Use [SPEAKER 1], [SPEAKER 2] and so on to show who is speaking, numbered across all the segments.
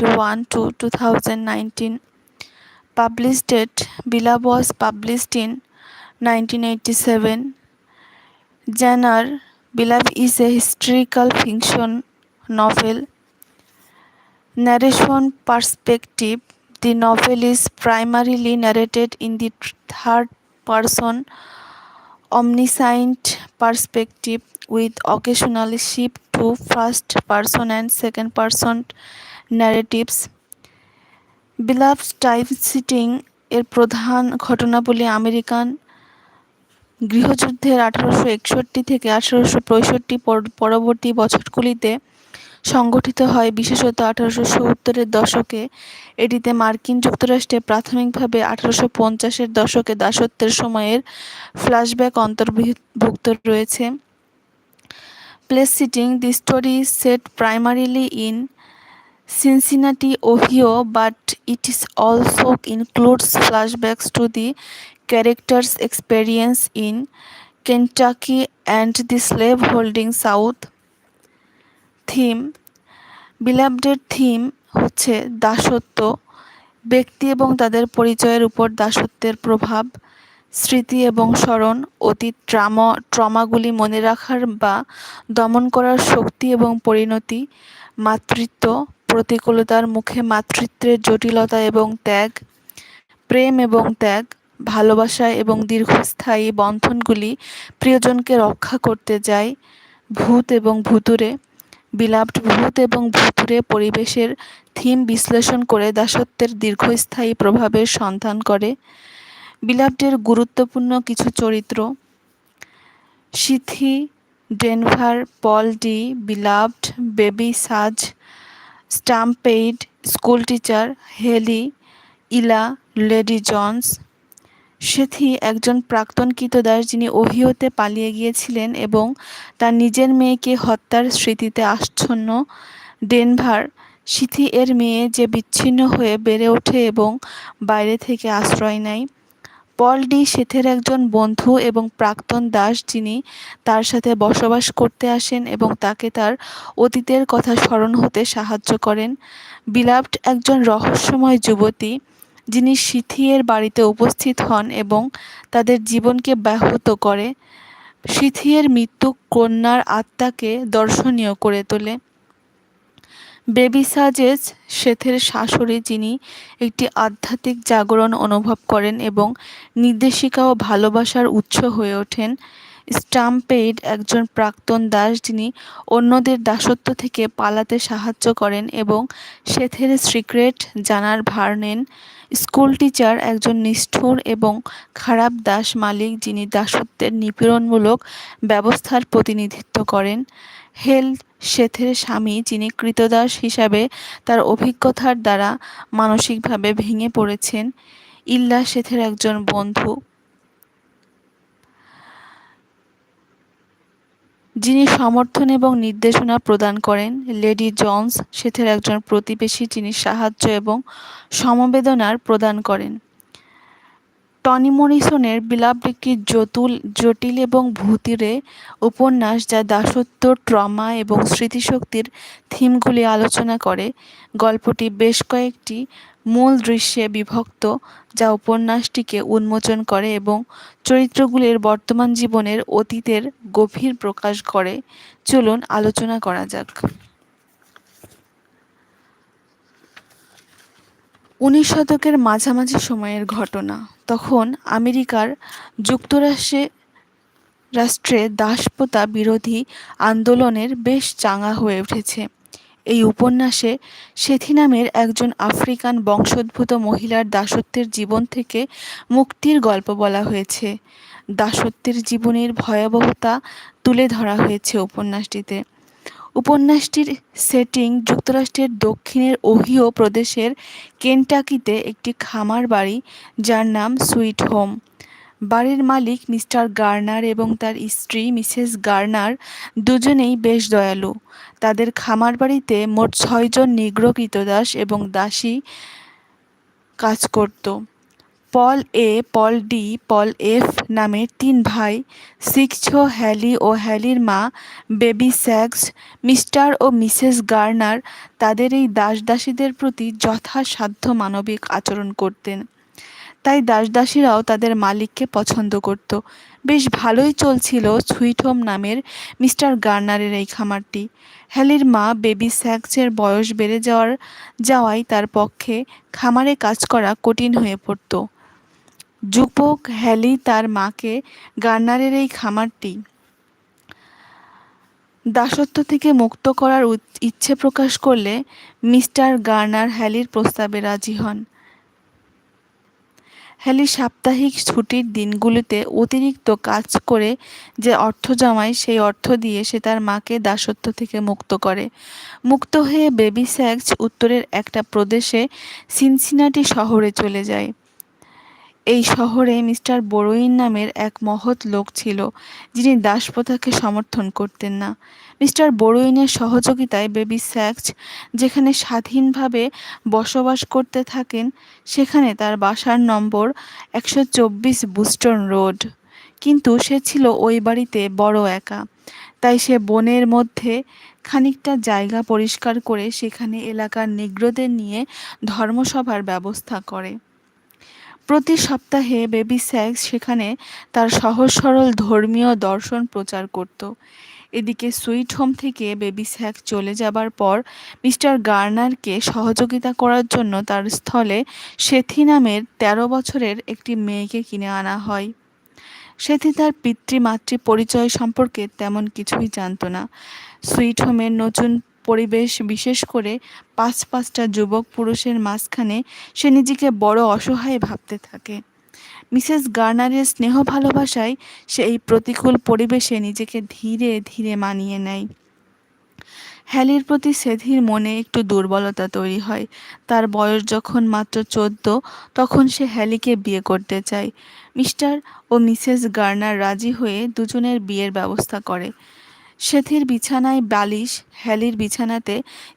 [SPEAKER 1] 1 to 2019. Published date Beloved was published in 1987. Genre Beloved is a historical fiction novel. Narration perspective The novel is primarily narrated in the third person omniscient perspective with occasional shift to first person and second person Beloved time setting এর প্রধান ঘটনাবলী American গৃহযুদ্ধের আঠারোশো একষট্টি থেকে আঠারোশো পঁয়ষট্টি পরবর্তী বছরগুলিতে সংগঠিত হয়। বিশেষত আঠারোশো সত্তরের দশকে এটিতে মার্কিন যুক্তরাষ্ট্রে প্রাথমিকভাবে আঠারোশো পঞ্চাশের দশকে দাসত্বের সময়ের ফ্ল্যাশব্যাক অন্তর্ভুক্ত রয়েছে। Place setting, the story set primarily in Cincinnati, Ohio, but it is also includes flashbacks to the characters' experience in Kentucky and the slave-holding South. Theme বিলাবডের theme হচ্ছে দাসত্ব ব্যক্তি এবং তাদের পরিচয়ের উপর দাসত্বের প্রভাব স্মৃতি এবং স্মরণ অতীত ট্রামা ট্রমাগুলি মনে রাখার বা দমন করার শক্তি এবং পরিণতি মাতৃত্ব, প্রতিকূলতার মুখে মাতৃত্বের জটিলতা এবং ত্যাগ, প্রেম এবং ত্যাগ, ভালোবাসা এবং দীর্ঘস্থায়ী বন্ধনগুলি প্রিয়জনকে রক্ষা করতে যায়। ভূত এবং ভুতুরে বিলাপ্ট ভূত এবং ভুতুরে পরিবেশের থিম বিশ্লেষণ করে দাসত্বের দীর্ঘস্থায়ী প্রভাবের সন্ধান করে। বিলাপ্টের গুরুত্বপূর্ণ কিছু চরিত্র, Sethe Denver, Paul D, Beloved, Baby সাজ, স্টাম্পেইড, স্কুল টিচার, হেলি, ইলা, লেডি জনস। সেথি একজন প্রাক্তন কৃতদাস যিনি ওহিওতে পালিয়ে গিয়েছিলেন এবং তার নিজের মেয়েকে হত্যার স্মৃতিতে আচ্ছন্ন ডেনভার, সিথি এর মেয়ে যে বিচ্ছিন্ন হয়ে বেড়ে ওঠে এবং বাইরে থেকে আশ্রয় নেয়। পল ডি শেথের একজন বন্ধু এবং প্রাক্তন দাস যিনি তার সাথে বসবাস করতে আসেন এবং তাকে তার অতীতের কথা স্মরণ হতে সাহায্য করেন। বিলাভড একজন রহস্যময় যুবতী, যিনি সিথিয়ের বাড়িতে উপস্থিত হন এবং তাদের জীবনকে ব্যাহত করে। সিথিয়ের মৃত্যু কন্যার আত্মাকে দর্শনীয় করে তোলে। বেবি সাজেজ শেথের শাশুড়ি যিনি একটি আধ্যাত্মিক জাগরণ অনুভব করেন এবং নির্দেশিকা ও ভালোবাসার উৎস হয়ে ওঠেন স্টাম্পেইড একজন প্রাক্তন দাস যিনি অন্যদের দাসত্ব থেকে পালাতে সাহায্য করেন এবং শেথের সিক্রেট জানার ভার নেন। স্কুল টিচার একজন নিষ্ঠুর এবং খারাপ দাস মালিক যিনি দাসত্বের নিপীড়নমূলক ব্যবস্থার প্রতিনিধিত্ব করেন। হেলথ শেথের স্বামী, যিনি কৃতদাস হিসাবে তার অভিজ্ঞতার দ্বারা মানসিকভাবে ভেঙে পড়েছেন, ইল্লা শেথের একজন বন্ধু। যিনি সমর্থন এবং নির্দেশনা প্রদান করেন, লেডি জনস শেথের একজন প্রতিবেশী যিনি সাহায্য এবং সমবেদনার প্রদান করেন। টনি মরিসনের বিলাপ একটি জতুল, জটিল এবং ভূতিরে উপন্যাস যা দাসত্ব, ট্রমা এবং স্মৃতিশক্তির থিমগুলি আলোচনা করে। গল্পটি বেশ কয়েকটি মূল দৃশ্যে বিভক্ত, যা উপন্যাসটিকে উন্মোচন করে এবং চরিত্রগুলির বর্তমান জীবনের অতীতের গভীর প্রকাশ করে। চলুন আলোচনা করা যাক। উনিশ শতকের মাঝামাঝি সময়ের ঘটনা। তখন আমেরিকার যুক্তরাষ্ট্রে রাষ্ট্রে দাসপ্রথা বিরোধী আন্দোলনের বেশ চাঙা হয়ে উঠেছে। এই উপন্যাসে সেথি নামের একজন আফ্রিকান বংশোদ্ভূত মহিলার দাসত্বের জীবন থেকে মুক্তির গল্প বলা হয়েছে। দাসত্বের জীবনের ভয়াবহতা তুলে ধরা হয়েছে উপন্যাসটিতে। উপন্যাসটির সেটিং যুক্তরাষ্ট্রের দক্ষিণের ওহিও প্রদেশের কেনটাকিতে একটি খামার বাড়ি, যার নাম সুইট হোম। বাড়ির মালিক মিস্টার গার্নার এবং তার স্ত্রী মিসেস গার্নার দুজনেই বেশ দয়ালু। তাদের খামার বাড়িতে মোট ছয়জন নিগ্র কৃতদাস এবং দাসী কাজ করত। পল এ, পল ডি, পল এফ নামের তিন ভাই সিক্সো হ্যালি ও হ্যালির মা, বেবি স্যাক্স মিস্টার ও মিসেস গার্নার তাদের এই দাসদাসীদের প্রতি যথাসাধ্য মানবিক আচরণ করতেন। তাই দাসদাসীরাও তাদের মালিককে পছন্দ করত। বেশ ভালোই চলছিল সুইট হোম নামের মিস্টার গার্নারের এই খামারটি। হ্যালির মা বেবি স্যাক্সের বয়স বেড়ে যাওয়ার, যাওয়ায় তার পক্ষে খামারে কাজ করা কঠিন হয়ে পড়ত। যুবক হ্যালি তার মাকে গার্নারের এই খামারটি দাসত্ব থেকে মুক্ত করার ইচ্ছে প্রকাশ করলে মিস্টার গার্নার হ্যালির প্রস্তাবে রাজি হন। হ্যালি সাপ্তাহিক ছুটির দিনগুলিতে অতিরিক্ত কাজ করে যে অর্থ জমায়, সেই অর্থ দিয়ে সে তার মাকে দাসত্ব থেকে মুক্ত করে। মুক্ত হয়ে বেবি স্যাক্স উত্তরের একটা প্রদেশে সিনসিনাটি শহরে চলে যায়। এই শহরে মিস্টার বড়ুইন নামের এক মহৎ লোক ছিল, যিনি দাসপ্রথাকে সমর্থন করতেন না। মিস্টার বড়ুইনের সহযোগিতায় বেবি স্যাক্স যেখানে স্বাধীনভাবে বসবাস করতে থাকেন, সেখানে তার বাসার নম্বর একশো চব্বিশ বুস্টন রোড। কিন্তু সে ছিল ওই বাড়িতে বড় একা, তাই সে বনের মধ্যে খানিকটা জায়গা পরিষ্কার করে সেখানে এলাকার নিগ্রোদের নিয়ে ধর্মসভার ব্যবস্থা করে। প্রতি সপ্তাহে বেবি স্যাক্স সেখানে তার সহজ সরল ধর্মীয় দর্শন প্রচার করত। এদিকে সুইট হোম থেকে বেবি স্যাক চলে যাবার পর মিস্টার গার্নারকে সহযোগিতা করার জন্য তার স্থলে সেথি নামের ১৩ বছরের একটি মেয়েকে কিনে আনা হয়। সেথি তার পিতৃমাতৃ পরিচয় সম্পর্কে তেমন কিছুই জানত না। সুইট হোমের নতুন পরিবেশ বিশেষ করে পাঁচ পাঁচটা যুবক পুরুষের মাঝখানে সে নিজেকে বড় অসহায় ভাবতে থাকে। মিসেস গার্নারের স্নেহ ভালোবাসায় সে এই প্রতিকূল পরিবেশে নিজেকে ধীরে ধীরে মানিয়ে নেয়। হ্যালির প্রতি সেধির মনে একটু দুর্বলতা তৈরি হয়। তার বয়স যখন মাত্র চোদ্দ, তখন সে হ্যালিকে বিয়ে করতে চায়। মিস্টার ও মিসেস গার্নার রাজি হয়ে দুজনের বিয়ের ব্যবস্থা করে। সেথির বিছানায় বালিশ, হ্যালির বিছানাতে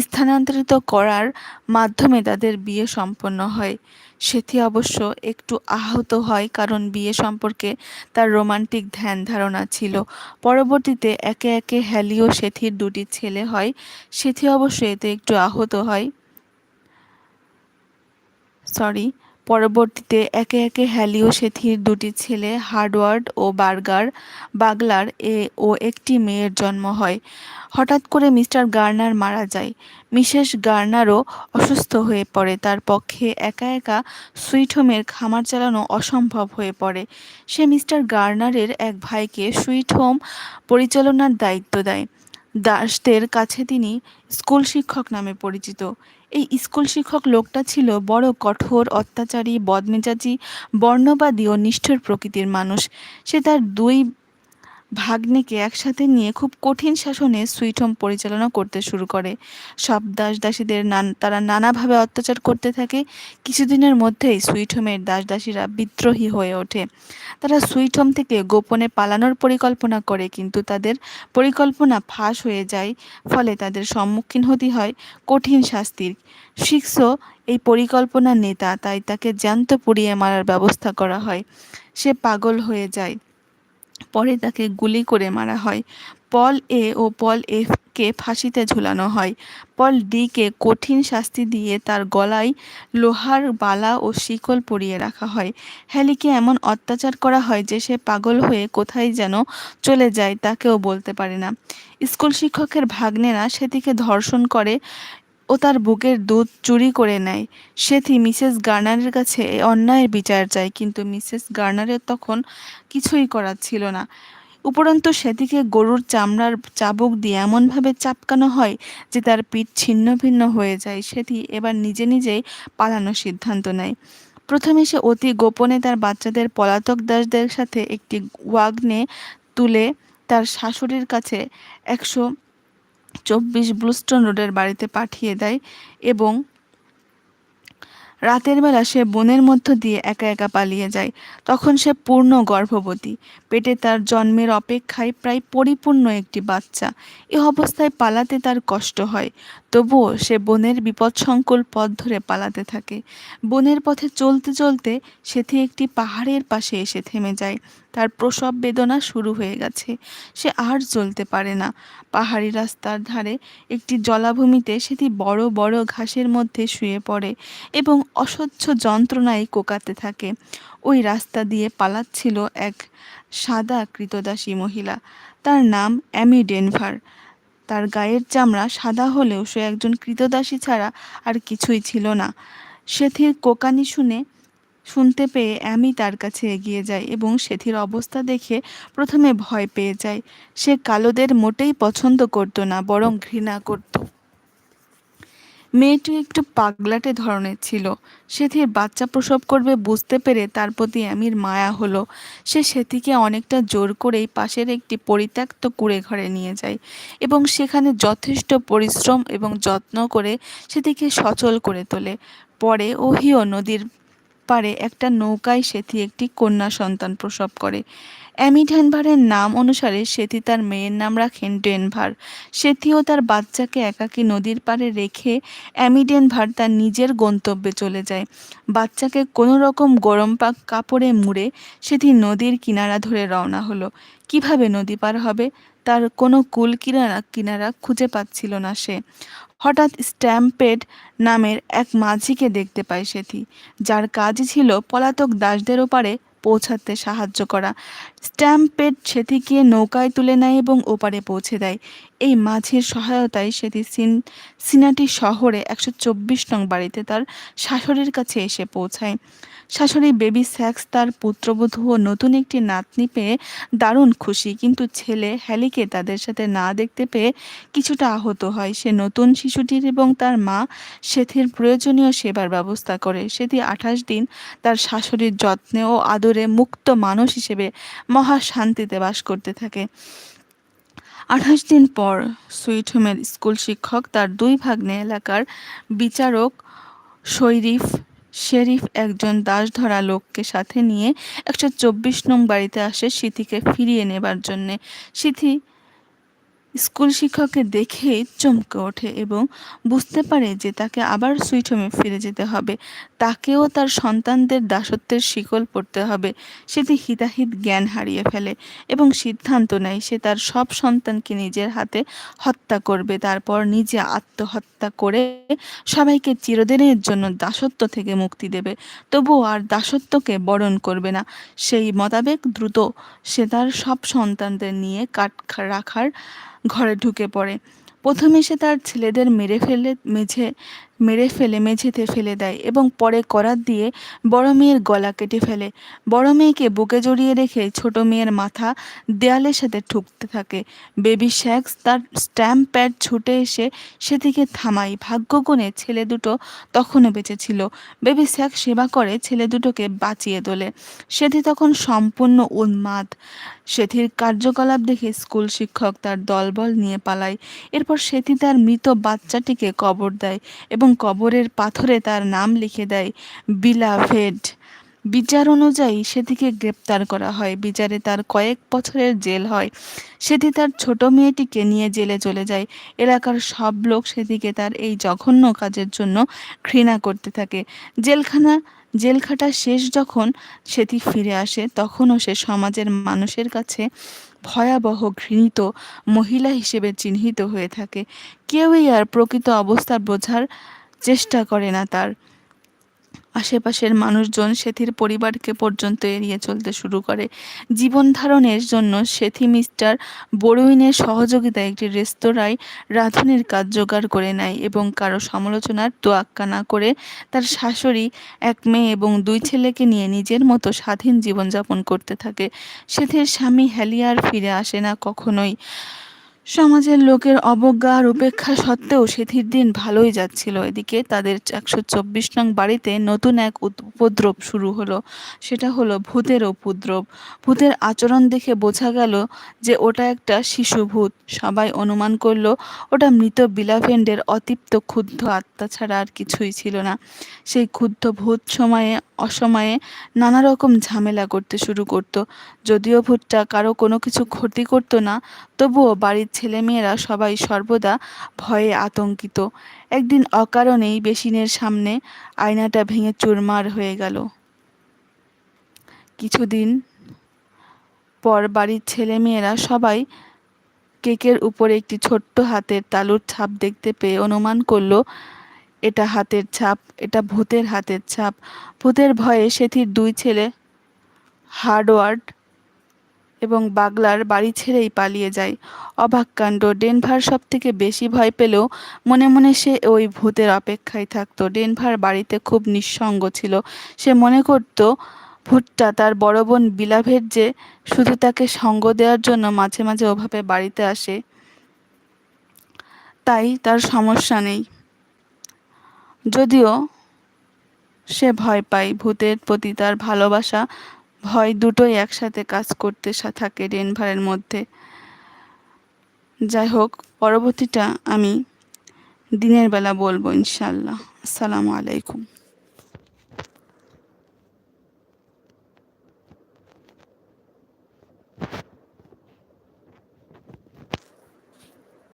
[SPEAKER 1] স্থানান্তরিত করার মাধ্যমে তাদের বিয়ে সম্পন্ন হয়। সেথি অবশ্য একটু আহত হয় কারণ বিয়ে সম্পর্কে তার রোমান্টিক ধ্যান ধারণা ছিল। পরবর্তীতে একে একে হ্যালি ও সেথির দুটি ছেলে হয়। সেথি অবশ্য এতে একটু আহত হয়। সরি পরবর্তীতে একে একে হ্যালি ও সেথির দুটি ছেলে হার্ডওয়ার্ড ও বার্গার বাগলার এ ও একটি মেয়ের জন্ম হয়। হঠাৎ করে মিস্টার গার্নার মারা যায়। মিসেস গার্নারও অসুস্থ হয়ে পড়ে। তার পক্ষে একা একা সুইট হোমের খামার চালানো অসম্ভব হয়ে পড়ে। সে মিস্টার গার্নারের এক ভাইকে সুইট হোম পরিচালনার দায়িত্ব দেয়। দাসদের কাছে তিনি স্কুল শিক্ষক নামে পরিচিত। এই স্কুল শিক্ষক লোকটা ছিল বড় কঠোর, অত্যাচারী, বদমেজাজি, বর্ণবাদী ও নিষ্ঠুর প্রকৃতির মানুষ। সে তার দুই ভাগ্নেকে একসাথে নিয়ে খুব কঠিন শাসনে সুইট হোম পরিচালনা করতে শুরু করে। সব দাস দাসীদের নান, তারা নানাভাবে অত্যাচার করতে থাকে। কিছুদিনের মধ্যেই সুইট হোমের দাস দাসীরা বিদ্রোহী হয়ে ওঠে। তারা সুইট হোম থেকে গোপনে পালানোর পরিকল্পনা করে, কিন্তু তাদের পরিকল্পনা ফাঁস হয়ে যায়, ফলে তাদের সম্মুখীন হতে হয় কঠিন শাস্তির। শিক্সো এই পরিকল্পনার নেতা, তাই তাকে জ্যান্ত পুড়িয়ে মারার ব্যবস্থা করা হয়। সে পাগল হয়ে যায়। পরে তাকে গুলি করে মারা হয়। পল এ ও পল এফ কে ফাঁসিতে ঝুলানো হয়। পল ডিকে কঠিন শাস্তি দিয়ে তার গলায় লোহার বালা ও শিকল পরিয়ে রাখা হয়। হ্যালিকে এমন অত্যাচার করা হয় যে সে পাগল হয়ে কোথায় যেন চলে যায় তাকেও বলতে পারে না। স্কুল শিক্ষকের ভাগ্নেরা সেটিকে ধর্ষণ করে ও তার বুকের দুধ চুরি করে নেয়। সেথি মিসেস গার্নারের কাছে অন্যায়ের বিচার চায়, কিন্তু মিসেস গার্নারের তখন কিছুই করার ছিল না। উপরন্তু সেদিকে গরুর চামড়ার চাবুক দিয়ে এমনভাবে চাপকানো হয় যে তার পিঠ ছিন্ন ভিন্ন হয়ে যায়। সেটি এবার নিজে নিজেই পালানোর সিদ্ধান্ত নেয়। প্রথমে সে অতি গোপনে তার বাচ্চাদের পলাতক দাসদের সাথে একটি ওয়াগনে তুলে তার শাশুড়ির কাছে একশো চব্বিশ ব্লুস্টন রোডের বাড়িতে পাঠিয়ে দেয় এবং রাতের বেলা সে বনের মধ্য দিয়ে একা একা পালিয়ে যায়। তখন সে পূর্ণ গর্ভবতী। পেটে তার জন্মের অপেক্ষায় প্রায় পরিপূর্ণ একটি বাচ্চা। এ অবস্থায় পালাতে তার কষ্ট হয়। তবুও সে বনের বিপদসংকুল পথ ধরে পালাতে থাকে। বনের পথে চলতে চলতে সেথি একটি পাহাড়ের পাশে এসে থেমে যায়। তার প্রসব বেদনা শুরু হয়ে গেছে। সে আর চলতে পারে না। পাহাড়ি রাস্তার ধারে একটি জলাভূমিতে সেটি বড় বড় ঘাসের মধ্যে শুয়ে পড়ে এবং অসহ্য যন্ত্রণায় কোকাতে থাকে। ওই রাস্তা দিয়ে পালাচ্ছিল এক সাদা কৃতদাসী মহিলা। তার নাম অ্যামি ডেনভার। তার গায়ের চামড়া সাদা হলেও সে একজন কৃতদাসী ছাড়া আর কিছুই ছিল না। সেথির কোকানি শুনে শুনতে পেয়ে অ্যামি তার কাছে এগিয়ে যাই এবং সেথির অবস্থা দেখে প্রথমে ভয় পেয়ে যায়। সে কালোদের মোটেই পছন্দ করতো না, বরং ঘৃণা করত। মেয়েটি একটু পাগলাটে ধরনের ছিল। সেথির বাচ্চা প্রসব করবে বুঝতে পেরে তার প্রতি অ্যামির মায়া হলো। সে সেথিকে অনেকটা জোর করেই পাশের একটি পরিত্যক্ত কুড়ে ঘরে নিয়ে যায় এবং সেখানে যথেষ্ট পরিশ্রম এবং যত্ন করে সেটিকে সচল করে তোলে। পরে ওহিও নদীর পারে একটা নৌকায় সেথি একটি কন্যা সন্তান প্রসব করে। অ্যামি ডেনভারের নাম অনুসারে সেথি তার মেয়ের নাম রাখেন ডেনভার। সেথিও তার বাচ্চাকে একাকী নদীর পাড়ে রেখে অ্যামি ডেনভার তার নিজের গন্তব্যে চলে যায়। বাচ্চাকে কোনো রকম গরম পাক কাপড়ে মুড়ে সেটি নদীর কিনারা ধরে রওনা হলো। কীভাবে নদী পার হবে? তার কোনো কুল কিনারা কিনারা খুঁজে পাচ্ছিল না সে। হঠাৎ স্ট্যাম্পেড নামের এক মাঝিকে দেখতে পায় সেথি যার কাজ ছিল পলাতক দাসদের ওপারে পৌঁছাতে সাহায্য করা। স্ট্যাম্পেড সেথিকে নৌকায় তুলে নেয় এবং ওপারে পৌঁছে দেয়। এই মাঝির সহায়তায় সেটি সিন, সিনাটি শহরে একশো চব্বিশ নং বাড়িতে তার শাশুড়ির কাছে এসে পৌঁছায়। শাশুড়ি বেবি স্যাক্স তার পুত্রবধূ ও নতুন একটি নাতনি পেয়ে দারুণ খুশি। কিন্তু ছেলে হ্যালিকে তাদের সাথে না দেখতে পেয়ে কিছুটা আহত হয়। সে নতুন শিশুটির এবং তার মা সেথির প্রয়োজনীয় সেবার ব্যবস্থা করে। সেটি আঠাশ দিন তার শাশুড়ির যত্নে ও আদরে মুক্ত মানুষ হিসেবে মহা শান্তিতে বাস করতে থাকে। আঠাশ দিন পর সুইট হোমের স্কুল শিক্ষক তার দুই ভাগ্নে এলাকার বিচারক শৈরিফ শেরিফ একজন দাস ধরা লোককে সাথে নিয়ে একশো চব্বিশ নং বাড়িতে আসে সিথিকে ফিরিয়ে নেবার জন্যে। সিথি স্কুল শিক্ষককে দেখে চমকে ওঠে এবং বুঝতে পারে যে তাকে আবার সুইট হোমে ফিরে যেতে হবে। তাকেও তার সন্তানদের দাসত্বের শিকল পড়তে হবে। সেটি হিতাহিত জ্ঞান হারিয়ে ফেলে এবং সিদ্ধান্ত নেয় সে তার সব সন্তানকে নিজের হাতে হত্যা করবে, তারপর নিজে আত্মহত্যা করে সবাইকে চিরদিনের জন্য দাসত্ব থেকে মুক্তি দেবে। তবুও আর দাসত্বকে বরণ করবে না। সেই মোতাবেক দ্রুত সে তার সব সন্তানদের নিয়ে কাঠ রাখার ঘরে ঢুকে পড়ে। প্রথমে সে তার ছেলেদের মেরে ফেলে মেঝে মেরে ফেলে, মেঝেতে ফেলে দেয় এবং পরে করাত দিয়ে বড় মেয়ের গলা কেটে ফেলে। বড় মেয়েকে বুকে জড়িয়ে রেখে ছোট মেয়ের মাথা দেয়ালের সাথে ঠুকতে থাকে। বেবি শ্যাক্স তার স্ট্যাম্প প্যাড ছুটে এসে সেদিকে থামাই ভাগ্যগুণে ছেলে দুটো তখনও বেঁচে ছিল। বেবি শ্যাক্স সেবা করে ছেলে দুটোকে বাঁচিয়ে তোলে। সেটি তখন সম্পূর্ণ উন্মাদ। সেথির কার্যকলাপ দেখে স্কুল শিক্ষক তার দলবল নিয়ে পালায়। এরপর সেটি তার মৃত বাচ্চাটিকে কবর দেয় এবং কবরের পাথরে তার নাম লিখে দেয় বিলাভেড। বিচার অনুযায়ী সেটিকে গ্রেপ্তার করা হয়। বিচারে তার কয়েক বছরের জেল হয়। সেটি তার ছোট মেয়েটিকে নিয়ে জেলে চলে যায়। এলাকার সব লোক সেদিকে তার এই জঘন্য কাজের জন্য ঘৃণা করতে থাকে। জেলখানা, জেলখাটা শেষ যখন সেটি ফিরে আসে, তখনও সে সমাজের মানুষের কাছে ভয়াবহ ঘৃণিত মহিলা হিসেবে চিহ্নিত হয়ে থাকে। কেউই আর প্রকৃত অবস্থা বোঝার চেষ্টা করে না তার। আশেপাশের মানুষজন সেথির পরিবারকে পর্যন্ত এড়িয়ে চলতে শুরু করে। জীবন ধারণের জন্য সেথি মিস্টার বড়ুইনের সহযোগিতায় একটি রেস্তোরাঁয় রাঁধুনির কাজ জোগাড় করে নেয় এবং কারও সমালোচনার তোয়াক্কা না করে তার শাশুড়ি, এক মেয়ে এবং দুই ছেলেকে নিয়ে নিজের মতো স্বাধীন জীবনযাপন করতে থাকে। সেথির স্বামী হ্যালিয়ার ফিরে আসে না কখনোই। সমাজের লোকের অবজ্ঞা আর উপেক্ষা সত্ত্বেও সেথির দিন ভালোই যাচ্ছিল। এদিকে তাদের একশো চব্বিশ নং বাড়িতে নতুন এক উপদ্রব শুরু হলো। সেটা হলো ভূতের উপদ্রব। ভূতের আচরণ দেখে বোঝা গেল যে ওটা একটা শিশু ভূত। সবাই অনুমান করল, ওটা মৃত বিলাভেন্ডের অতিপ্ত ক্ষুব্ধ আত্মা ছাড়া আর কিছুই ছিল না। সেই ক্ষুদ্ধ ভূত সময়ে, অসময়ে নানা রকম ঝামেলা করতে শুরু করতো। যদিও ভূতটা কারও কোনো কিছু ক্ষতি করতো না, তবুও বাড়ির ছেলেমেয়েরা সবাই সর্বদা ভয়ে আতঙ্কিত। একদিন অকারণেই বেসিনের সামনে আয়নাটা ভেঙে চুরমার হয়ে গেল। কিছুদিন পর বাড়ির ছেলেমেয়েরা সবাই কেকের উপরে একটি ছোট্ট হাতের তালুর ছাপ দেখতে পেয়ে অনুমান করল, এটা হাতের ছাপ, এটা ভূতের হাতের ছাপ। ভূতের ভয়ে সেথির দুই ছেলে হার্ডওয়ার্ড এবং বাগলার বাড়ি ছেড়েই পালিয়ে যায়। অবাক ডেনভার সব থেকে বেশি ভয় পেলেও মনে মনে সে ওই ভূতের অপেক্ষায় থাকতো। ডেনভার বাড়িতে খুব নিঃসঙ্গ ছিল। সে মনে করত, ভূতটা তার বড় বোন বিলাভের যে শুধু তাকে সঙ্গ দেওয়ার জন্য মাঝে মাঝে ওভাবে বাড়িতে আসে, তাই তার সমস্যা নেই। যদিও সে ভয় পায়, ভূতের প্রতি তার ভালোবাসা ভয় দুটোই একসাথে কাজ করতে থাকে রেনভারের মধ্যে। যাই হোক পরবর্তীটা আমি দিনের বেলা বলব ইনশাল্লাহ আসসালামু আলাইকুম।